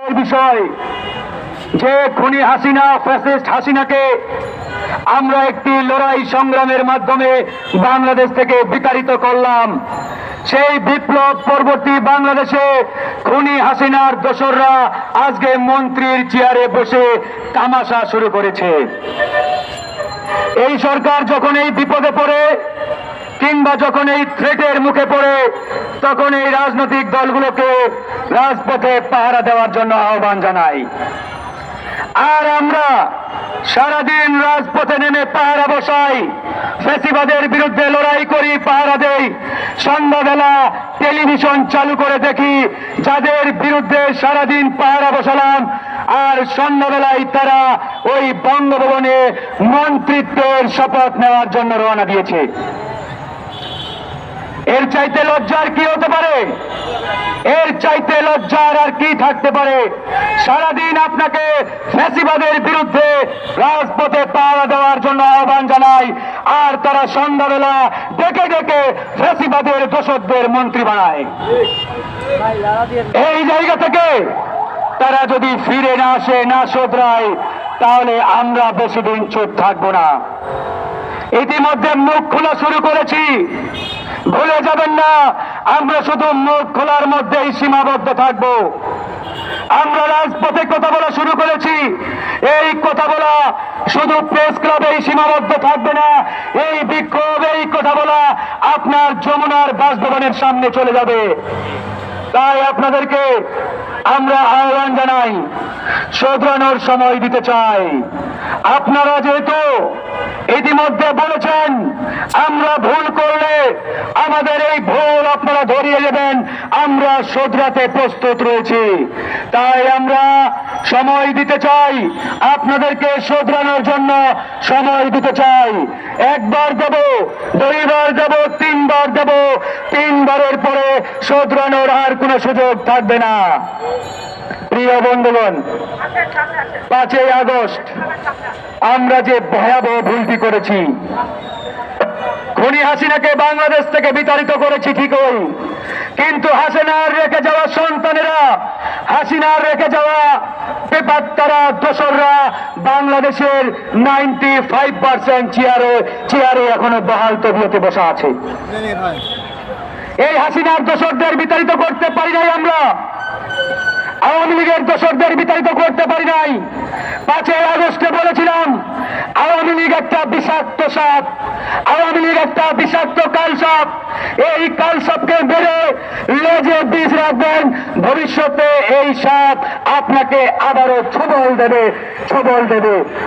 বিষয় যে খুনি হাসিনা ফ্যাসিস্ট হাসিনাকে আমরা একটি লড়াই সংগ্রামের মাধ্যমে বাংলাদেশ থেকে বিতাড়িত করলাম। সেই বিপ্লব পরবর্তী বাংলাদেশে খুনি হাসিনার দোসররা আজকে মন্ত্রীর চেয়ারে বসে তামাশা শুরু করেছে। এই সরকার যখন এই বিপদে পড়ে কিংবা যখন এই থ্রেটের মুখে পড়ে, তখন এই রাজনৈতিক দলগুলোকে রাজপথে পাহারা দেওয়ার জন্য আহ্বান জানাই। আর আমরা সারাদিন রাজপথে নেমে পাহারা বসাই, ফেসিবাদের বিরুদ্ধে লড়াই করি, পাহারা দেই। সন্ধ্যাবেলা টেলিভিশন চালু করে দেখি, যাদের বিরুদ্ধে সারাদিন পাহারা বসালাম, আর সন্ধ্যাবেলায় তারা ওই বঙ্গভবনে মন্ত্রিত্বের শপথ নেওয়ার জন্য রওনা দিয়েছে। এর চাইতে লজ্জার কি হতে পারে? এর চাইতে লজ্জার আর কি থাকতে পারে? সারাদিন আপনাকে ফ্যাসিবাদের বিরুদ্ধে রাজপথে পাহারা দেওয়ার জন্য আহ্বান জানাই, আর তারা সন্ধ্যাবেলা ডেকে ডেকে ফ্যাসিবাদের দোষকদের মন্ত্রী বানায়। এই জায়গা থেকে তারা যদি ফিরে না আসে, না শোধরায়, তাহলে আমরা বেশি দিন চুপ থাকব না। ইতিমধ্যে মুখ খোলা শুরু করেছি। ভুলে যাবেন না, আমরা শুধু মুখ খোলার মধ্যেই সীমাবদ্ধ থাকব। আমরা রাজপথে কথা বলা শুরু করেছি। এই কথা বলা শুধু প্রেস ক্লাবেই সীমাবদ্ধ থাকবে না, এই বিক্ষোভ এই কথা বলা আপনার যমুনার বাসভবনের সামনে চলে যাবে। তাই আপনাদেরকে আমরা আহ্বান জানাই, শোধরানোর সময় দিতে চাই। আপনারা যেহেতু ইতিমধ্যে বলেছেন আমরা ভুল করলে আমাদের এই ভুল আপনারা ধরিয়ে দেবেন। আমরা শোধরাতে প্রস্তুত রয়েছি। তাই আমরা সময় দিতে চাই। আপনাদেরকে শোধরানোর জন্য সময় দিতে চাই। একবার দেব, দুইবার দেব, তিনবার দেব। তিনবারের পরে শোধরানোর আর কোনো সুযোগ থাকবে না। প্রিয় বন্ধুগণ, পাঁচই আগস্ট, আমরা যে ভয়াবহ ভুলটি করেছি খুনি হাসিনাকে বাংলাদেশ থেকে বিতাড়িত করেছি ঠিকই। কিন্তু হাসিনার রেখে যাওয়া সন্তানেরা, হাসিনার রেখে যাওয়া পেপার তারা দোসররা বাংলাদেশের নাইনটি ফাইভ পার্সেন্ট চেয়ারে চেয়ারে এখনও বহাল তবিয়তে বসা আছে। এই হাসিনার দোসরদের বিতাড়িত করতে পারি নাই আমরা। আওয়ামী লীগের দর্শকদের বিতাড়িত করতে পারি নাই। পাঁচই আগস্টে বলেছিলাম, আওয়ামী লীগ একটা বিষাক্ত সাপ, আওয়ামী লীগ একটা বিষাক্ত কালসাপ এই কালসাপকে মেরে লেজে বীজ রাখবেন। ভবিষ্যতে এই সাপ আপনাকে আবারও ছবল দেবে ছবল দেবে।